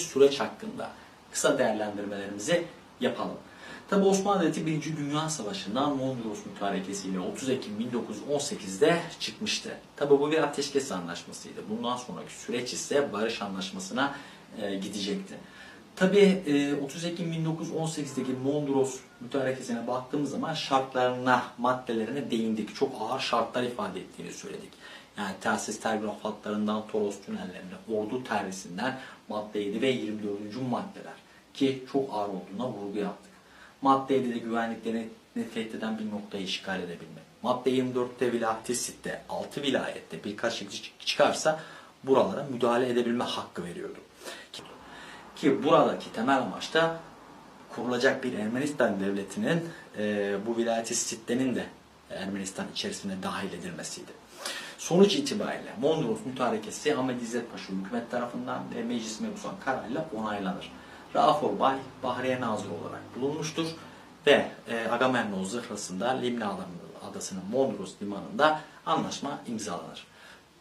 süreç hakkında kısa değerlendirmelerimizi yapalım. Tabi Osmanlı Devleti 1. Dünya Savaşı'ndan Mondros mütarekesiyle 30 Ekim 1918'de çıkmıştı. Tabi bu bir ateşkes anlaşmasıydı. Bundan sonraki süreç ise barış anlaşmasına e, gidecekti. Tabi 30 Ekim 1918'deki Mondros mütarekesine baktığımız zaman şartlarına, maddelerine değindik. Çok ağır şartlar ifade ettiğini söyledik. Yani telsiz telgraf hatlarından Toros tünellerine, ordu terhisinden madde 7 ve 24. maddeler ki çok ağır olduğuna vurgu yaptık. Madde 7'de güvenliklerini tehdit bir noktayı işgal edebilmek. Madde 24'te vilayeti sitte, 6 vilayette birkaç şey çıkarsa buralara müdahale edebilme hakkı veriyordu. Ki, ki buradaki temel amaç da kurulacak bir Ermenistan devletinin e, bu vilayeti sittenin de Ermenistan içerisine dahil edilmesiydi. Sonuç itibariyle Mondros Mütarekesi Ahmet İzzet Paşa hükümet tarafından ve meclis mebusan kararıyla onaylanır. Rauf Orbay Bahriye Nazırı olarak bulunmuştur ve e, Agamemnon zırhlasında Limna Adası'nın Mondros limanında anlaşma imzalanır.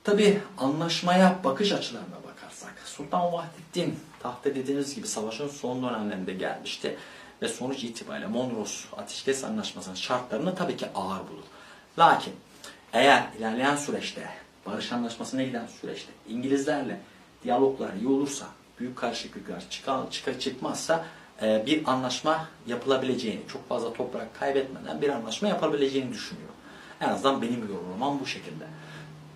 Tabi anlaşmaya bakış açılarına bakarsak Sultan Vahdettin tahta dediğiniz gibi savaşın son dönemlerinde gelmişti ve sonuç itibariyle Mondros Ateşkes Anlaşması'nın şartlarını tabii ki ağır bulur. Lakin eğer ilerleyen süreçte barış anlaşmasına giden süreçte İngilizlerle diyaloglar iyi olursa büyük karışıklıklar çıkan, çıka, çıkmazsa e, bir anlaşma yapılabileceğini, çok fazla toprak kaybetmeden bir anlaşma yapabileceğini düşünüyor. En azından benim yorumlamam bu şekilde.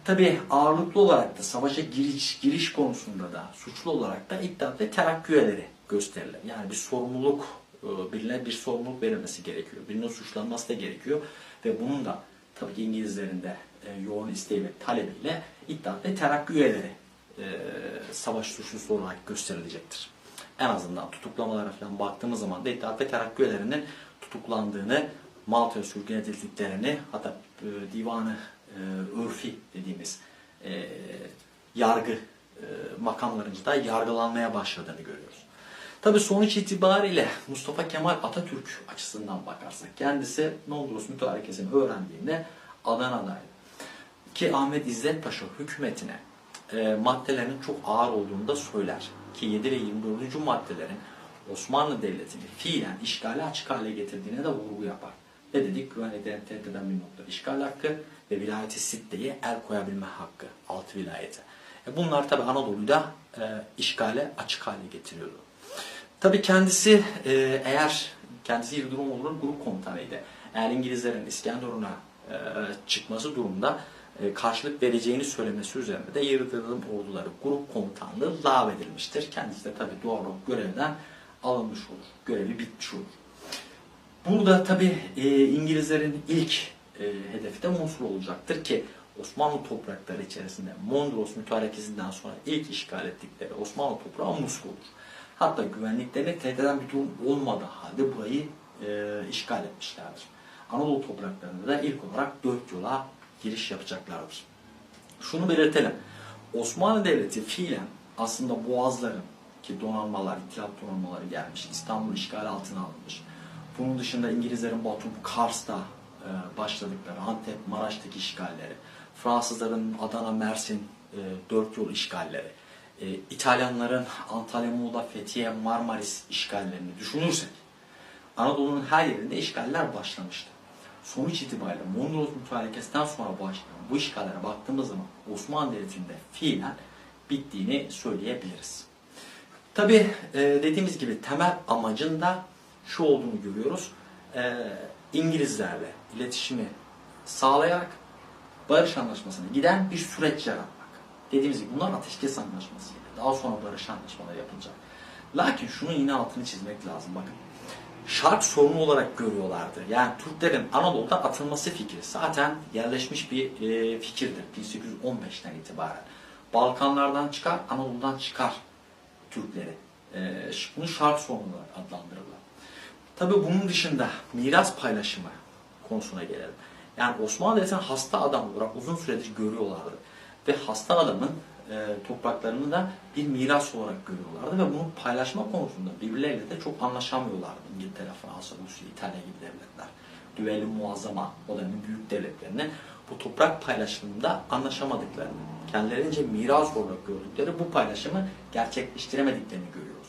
Tabi ağırlıklı olarak da savaşa giriş, giriş konusunda da suçlu olarak da İttihat ve Terakki üyeleri gösterilir. Yani bir sorumluluk, e, birine bir sorumluluk verilmesi gerekiyor. Birinin suçlanması da gerekiyor. Ve bunun da tabii ki İngilizlerin de e, yoğun isteği ve talebiyle İttihat ve Terakki üyeleri e, savaş suçlusu olarak gösterilecektir. En azından tutuklamalara falan baktığımız zaman da İttihat ve Terakki üyelerinin tutuklandığını, Malta'ya sürgün edildiklerini, hatta e, divanı e, örfi dediğimiz e, yargı e, makamlarınca da yargılanmaya başladığını görüyoruz. Tabi sonuç itibariyle Mustafa Kemal Atatürk açısından bakarsak kendisi Mondros mütarekesini öğrendiğinde Adana'daydı. Ki Ahmet İzzet Paşa hükümetine e, maddelerin çok ağır olduğunu da söyler. Ki 7 ve 24. maddelerin Osmanlı Devleti'ni fiilen işgali açık hale getirdiğine de vurgu yapar. Ne dedik? Güvenliklerini tehdit eden bir nokta işgal hakkı ve vilayeti sitteyi el koyabilme hakkı. Altı vilayete. E bunlar tabi Anadolu'yu da e, işgale açık hale getiriyordu. Tabi kendisi e, eğer kendisi Yıldırım olur grup komutanıydı. Eğer İngilizlerin İskenderun'a e, çıkması durumda e, karşılık vereceğini söylemesi üzerine de Yıldırım orduları grup komutanlığı lağvedilmiştir. Kendisi de tabi doğal görevden alınmış olur. Görevi bitmiş olur. Burada tabi e, İngilizlerin ilk hedefi de Musul olacaktır ki Osmanlı toprakları içerisinde Mondros mütarekesinden sonra ilk işgal ettikleri Osmanlı toprağı Musul olur. Hatta güvenliklerini tehdit eden bir durum olmadığı halde burayı e, işgal etmişlerdir. Anadolu topraklarında da ilk olarak dört yola giriş yapacaklardır. Şunu belirtelim. Osmanlı Devleti fiilen aslında boğazların ki donanmalar, ittihat donanmaları gelmiş, İstanbul işgal altına alınmış. Bunun dışında İngilizlerin Batum, Kars'ta e, başladıkları, Antep, Maraş'taki işgalleri, Fransızların Adana, Mersin, e, dört yol işgalleri, e, İtalyanların Antalya, Muğla, Fethiye, Marmaris işgallerini düşünürsek, Anadolu'nun her yerinde işgaller başlamıştı. Sonuç itibariyle Mondros Mütarekesi'nden sonra başlayan bu işgallere baktığımız zaman Osmanlı Devleti'nde fiilen bittiğini söyleyebiliriz. Tabi e, dediğimiz gibi temel amacın da şu olduğunu görüyoruz. E, İngilizlerle iletişimi sağlayarak barış anlaşmasına giden bir süreç yaratmak. Dediğimiz gibi bunlar ateşkes anlaşmasıyla. Daha sonra barış anlaşmaları yapılacak. Lakin şunun yine altını çizmek lazım. Bakın şark sorunu olarak görüyorlardı. Yani Türklerin Anadolu'da atılması fikri zaten yerleşmiş bir e, fikirdir 1815'ten itibaren. Balkanlardan çıkar, Anadolu'dan çıkar Türkleri. E, bunu şark sorunu olarak adlandırırlar. Tabii bunun dışında miras paylaşımı konusuna gelelim. Yani Osmanlı Devleti'nin hasta adam olarak uzun süredir görüyorlardı. Ve hasta adamın e, topraklarını da bir miras olarak görüyorlardı ve bunu paylaşma konusunda birbirleriyle de çok anlaşamıyorlardı. İngiltere, Fransa, Rusya, İtalya gibi devletler. Düveli muazzama o dönemin büyük devletlerinin bu toprak paylaşımında anlaşamadıklarını, kendilerince miras olarak gördükleri bu paylaşımı gerçekleştiremediklerini görüyorlar.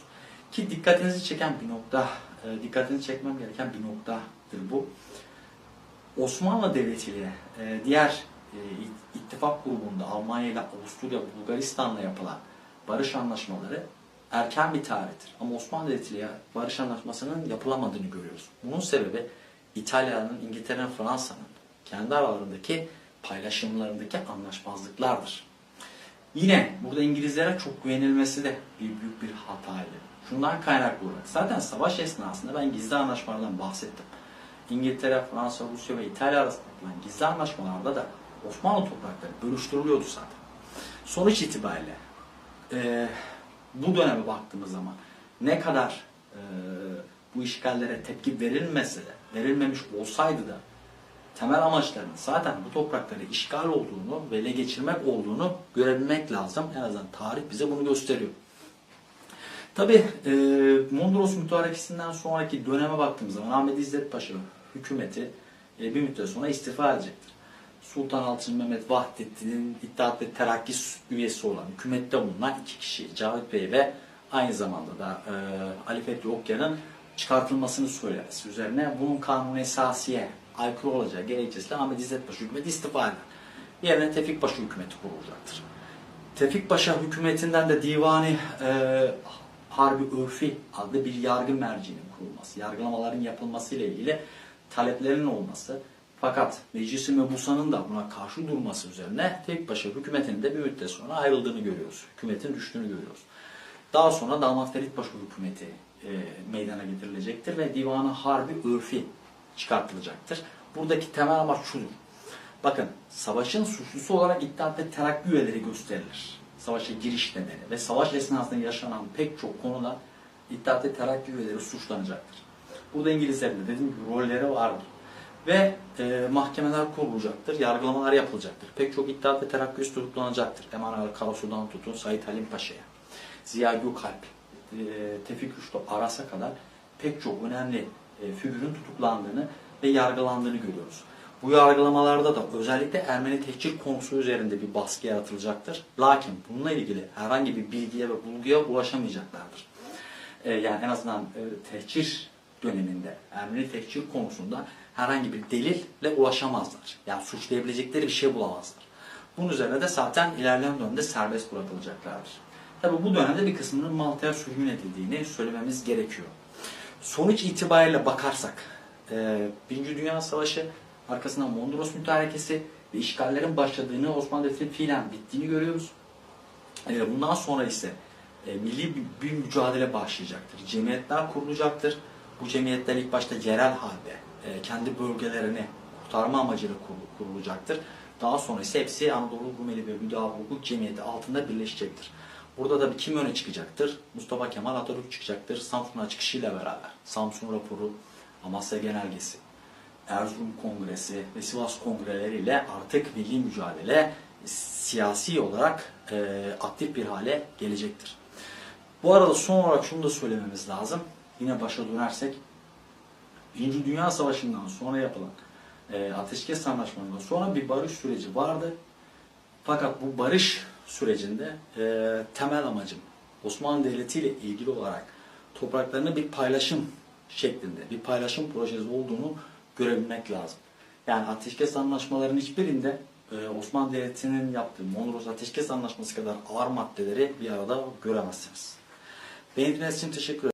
Ki dikkatinizi çeken bir nokta, e, dikkatinizi çekmem gereken bir noktadır bu. Osmanlı Devleti ile e, diğer ittifak grubunda Almanya ile Avusturya, Bulgaristan'la yapılan barış anlaşmaları erken bir tarihtir. Ama Osmanlı Devleti barış anlaşmasının yapılamadığını görüyoruz. Bunun sebebi İtalya'nın, İngiltere'nin, Fransa'nın kendi aralarındaki paylaşımlarındaki anlaşmazlıklardır. Yine burada İngilizlere çok güvenilmesi de bir büyük bir hataydı. Şundan kaynaklı olarak. Zaten savaş esnasında ben gizli anlaşmalardan bahsettim. İngiltere, Fransa, Rusya ve İtalya arasında yapılan gizli anlaşmalarda da Osmanlı toprakları bölüştürülüyordu zaten. Sonuç itibariyle e, bu döneme baktığımız zaman ne kadar e, bu işgallere tepki verilmese de, verilmemiş olsaydı da temel amaçlarının zaten bu toprakları işgal olduğunu ve ele geçirmek olduğunu görebilmek lazım. En azından tarih bize bunu gösteriyor. Tabi e, Mondros mütarekesinden sonraki döneme baktığımız zaman Ahmet İzzet Paşa hükümeti e, bir müddet sonra istifa edecektir. Sultan Alçın Mehmet Vahdettin'in İttihat ve Terakki üyesi olan hükümette bulunan iki kişi Cavit Bey ve aynı zamanda da e, Ali Fethi Okya'nın çıkartılmasını söylemesi üzerine bunun kanun esasiye aykırı olacağı gerekçesiyle Ahmet İzzet Paşa hükümeti istifa eder. Yerine Tevfik Paşa hükümeti kurulacaktır. Tevfik Paşa hükümetinden de divani e, Harbi Örfi adlı bir yargı merciğinin kurulması, yargılamaların yapılması ile ilgili taleplerin olması fakat Meclis-i Mebusan'ın da buna karşı durması üzerine Tevfik Paşa hükümetinin de bir müddet sonra ayrıldığını görüyoruz. Hükümetin düştüğünü görüyoruz. Daha sonra Damat Ferit Paşa hükümeti e, meydana getirilecektir ve Divanı Harbi Örfi çıkartılacaktır. Buradaki temel amaç şudur. Bakın savaşın suçlusu olarak ve Terakki üyeleri gösterilir. Savaşa giriş nedeni ve savaş esnasında yaşanan pek çok konuda ve Terakki üyeleri suçlanacaktır. Burada İngilizlerin de dediğim gibi rolleri vardır. Ve e, mahkemeler kurulacaktır, yargılamalar yapılacaktır. Pek çok İttihat ve Terakki üyesi tutuklanacaktır. Emanuel Karasu'dan tutun Said Halim Paşa'ya, Ziya Gökalp, e, Tevfik Rüştü Aras'a kadar pek çok önemli e, figürün tutuklandığını ve yargılandığını görüyoruz. Bu yargılamalarda da özellikle Ermeni tehcir konusu üzerinde bir baskı yaratılacaktır. Lakin bununla ilgili herhangi bir bilgiye ve bulguya ulaşamayacaklardır. Ee, yani en azından e, tehcir döneminde Ermeni tehcir konusunda herhangi bir delille ulaşamazlar. Yani suçlayabilecekleri bir şey bulamazlar. Bunun üzerine de zaten ilerleyen dönemde serbest bırakılacaklardır. Tabi bu dönemde bir kısmının Malta'ya sürgün edildiğini söylememiz gerekiyor. Sonuç itibariyle bakarsak, e, Birinci Dünya Savaşı arkasından Mondros Mütarekesi ve işgallerin başladığını, Osmanlı Devleti'nin fiilen bittiğini görüyoruz. E, bundan sonra ise e, milli bir, mücadele başlayacaktır. Cemiyetler kurulacaktır. Bu cemiyetler ilk başta yerel halde e, kendi bölgelerini kurtarma amacıyla kur- kurulacaktır. Daha sonra ise hepsi Anadolu Rumeli ve Müdafaa Hukuk Cemiyeti altında birleşecektir. Burada da bir kim öne çıkacaktır? Mustafa Kemal Atatürk çıkacaktır. Samsun'a çıkışıyla beraber. Samsun raporu, Amasya Genelgesi, Erzurum Kongresi ve Sivas Kongreleriyle artık milli mücadele siyasi olarak e, aktif bir hale gelecektir. Bu arada son olarak şunu da söylememiz lazım. Yine başa dönersek, Birinci Dünya Savaşı'ndan sonra yapılan e, ateşkes anlaşmalarından sonra bir barış süreci vardı. Fakat bu barış sürecinde e, temel amacım Osmanlı Devleti ile ilgili olarak topraklarını bir paylaşım şeklinde, bir paylaşım projesi olduğunu görebilmek lazım. Yani ateşkes anlaşmalarının hiçbirinde e, Osmanlı Devleti'nin yaptığı Mondros Ateşkes Anlaşması kadar ağır maddeleri bir arada göremezsiniz. Beni dinlediğiniz için teşekkür ederim.